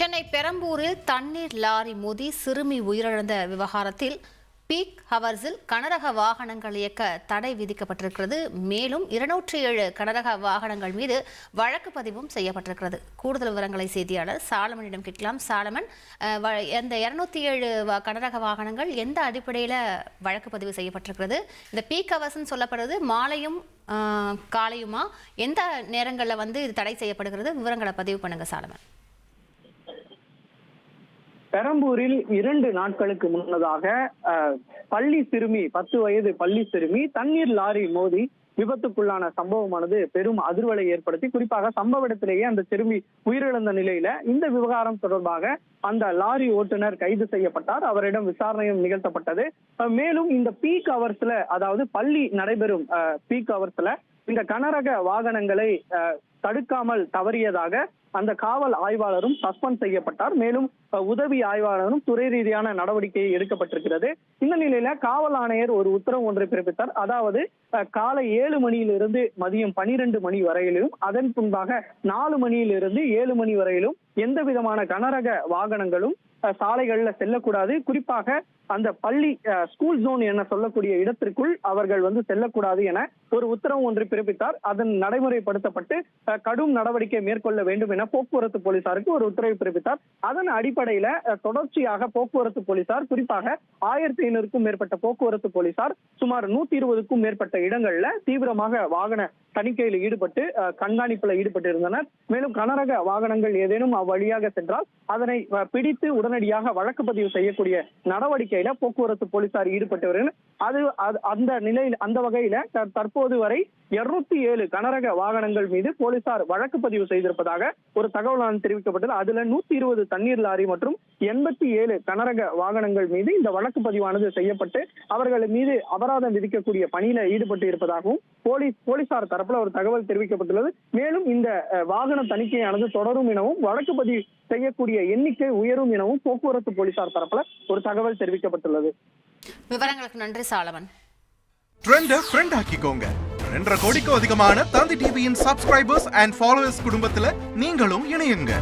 சென்னை பெரம்பூரில் தண்ணீர் லாரி மோதி சிறுமி உயிரிழந்த விவகாரத்தில் பீக் ஹவர்ஸில் கனரக வாகனங்கள் இயக்க தடை விதிக்கப்பட்டிருக்கிறது. மேலும் இருநூற்றி ஏழு கனரக வாகனங்கள் மீது வழக்கு பதிவும் செய்யப்பட்டிருக்கிறது. கூடுதல் விவரங்களை செய்தியாளர் சாலமனிடம் கேட்கலாம். சாலமன் அஹ், வ- ஏழு வ- கனரக வாகனங்கள் எந்த அடிப்படையில் வழக்கு பதிவு செய்யப்பட்டிருக்கிறது? இந்த பீக் ஹவர்ஸ்ன்னு சொல்லப்படுறது மாலையும் காலையுமா? எந்த நேரங்களில் வந்து இது தடை செய்யப்படுகிறது? விவரங்களை பதிவு பண்ணுங்கள் சாலமன். பெரம்பூரில் இரண்டு நாட்களுக்கு முன்னதாக பள்ளி சிறுமி பத்து வயது பள்ளி சிறுமி தண்ணீர் லாரி மோதி விபத்துக்குள்ளான சம்பவமானது பெரும் அதிர்வலை ஏற்படுத்தி குறிப்பாக சம்பவ இடத்திலேயே அந்த சிறுமி உயிரிழந்த நிலையில இந்த விவகாரம் தொடர்பாக அந்த லாரி ஓட்டுநர் கைது செய்யப்பட்டார். அவரிடம் விசாரணையும் நிகழ்த்தப்பட்டது. மேலும் இந்த பீக் அவர்ஸ்ல அதாவது பள்ளி நடைபெறும் பீக் அவர்ஸ்ல இந்த கனரக வாகனங்களை அஹ், தடுக்காமல் தவறியதாக அந்த காவல் ஆய்வாளரும் சஸ்பெண்ட் செய்யப்பட்டார். மேலும் உதவி ஆய்வாளரும் துறை ரீதியான நடவடிக்கை எடுக்கப்பட்டிருக்கிறது. இந்த நிலையில காவல் ஆணையர் ஒரு உத்தரவு ஒன்றை பிறப்பித்தார். அதாவது அஹ், காலை ஏழு மணியிலிருந்து மதியம் பனிரெண்டு மணி வரையிலும் அதன் பின்பாக நாலு மணியிலிருந்து ஏழு மணி வரையிலும் எந்த விதமான கனரக வாகனங்களும் சாலைகள்ல செல்லக்கூடாது. குறிப்பாக அந்த பள்ளி ஸ்கூல் ஜோன் என சொல்லக்கூடிய இடத்திற்குள் அவர்கள் வந்து செல்லக்கூடாது என ஒரு உத்தரவு ஒன்று பிறப்பித்தார். அதன் நடைமுறைப்படுத்தப்பட்டு கடும் நடவடிக்கை மேற்கொள்ள வேண்டும் என போக்குவரத்து போலீசாருக்கு ஒரு உத்தரவு பிறப்பித்தார். அதன் அடிப்படையில தொடர்ச்சியாக போக்குவரத்து போலீசார் குறிப்பாக ஆயிரத்தி ஐநூறுக்கும் மேற்பட்ட போக்குவரத்து போலீசார் சுமார் நூத்தி இருபதுக்கும் மேற்பட்ட இடங்கள்ல தீவிரமாக வாகன தணிக்கையில் ஈடுபட்டு கண்காணிப்புல ஈடுபட்டு இருந்தனர் மேலும் கனரக வாகனங்கள் ஏதேனும் அவ்வழியாக சென்றால் அதனை பிடித்து உடனடியாக வழக்கு பதிவு செய்யக்கூடிய நடவடிக்கையில போக்குவரத்து போலீசார் ஈடுபட்டு அது அது- அந்த நிலையில் அந்த வகையில தற்போது வரை இருநூத்தி ஏழு கனரக வாகனங்கள் மீது போலீசார் வழக்கு பதிவு செய்திருப்பதாக ஒரு தகவலானது தெரிவிக்கப்பட்டது. அதுல நூத்தி இருபது தண்ணீர் லாரி மற்றும் எண்பத்தி ஏழு கனரக வாகனங்கள் மீது இந்த வழக்கு பதிவானது செய்யப்பட்டு அவர்கள் மீது அபராதம் விதிக்கக்கூடிய பணியில ஈடுபட்டு இருப்பதாகவும் போலீஸ் போலீசார் தரப்புல ஒரு தகவல் தெரிவிக்கப்பட்டுள்ளது. மேலும் இந்த வாகன தணிக்கையானது தொடரும் எனவும் வழக்கு பதிவு செய்யக்கூடிய எண்ணிக்கை உயரும் எனவும் போக்குவரத்து போலீசார் தரப்புல ஒரு தகவல் தெரிவிக்கப்பட்டுள்ளது. விவரங்களுக்கு நன்றி சாலமன். ட்ரெண்ட ஃப்ரெண்ட் ஆக்கிக்கோங்க. ரெண்டரை கோடிக்கும் அதிகமான தந்தி டிவியின் சப்ஸ்கிரைபர்ஸ் அண்ட் ஃபாலோவர்ஸ் குடும்பத்துல நீங்களும் இணையுங்க.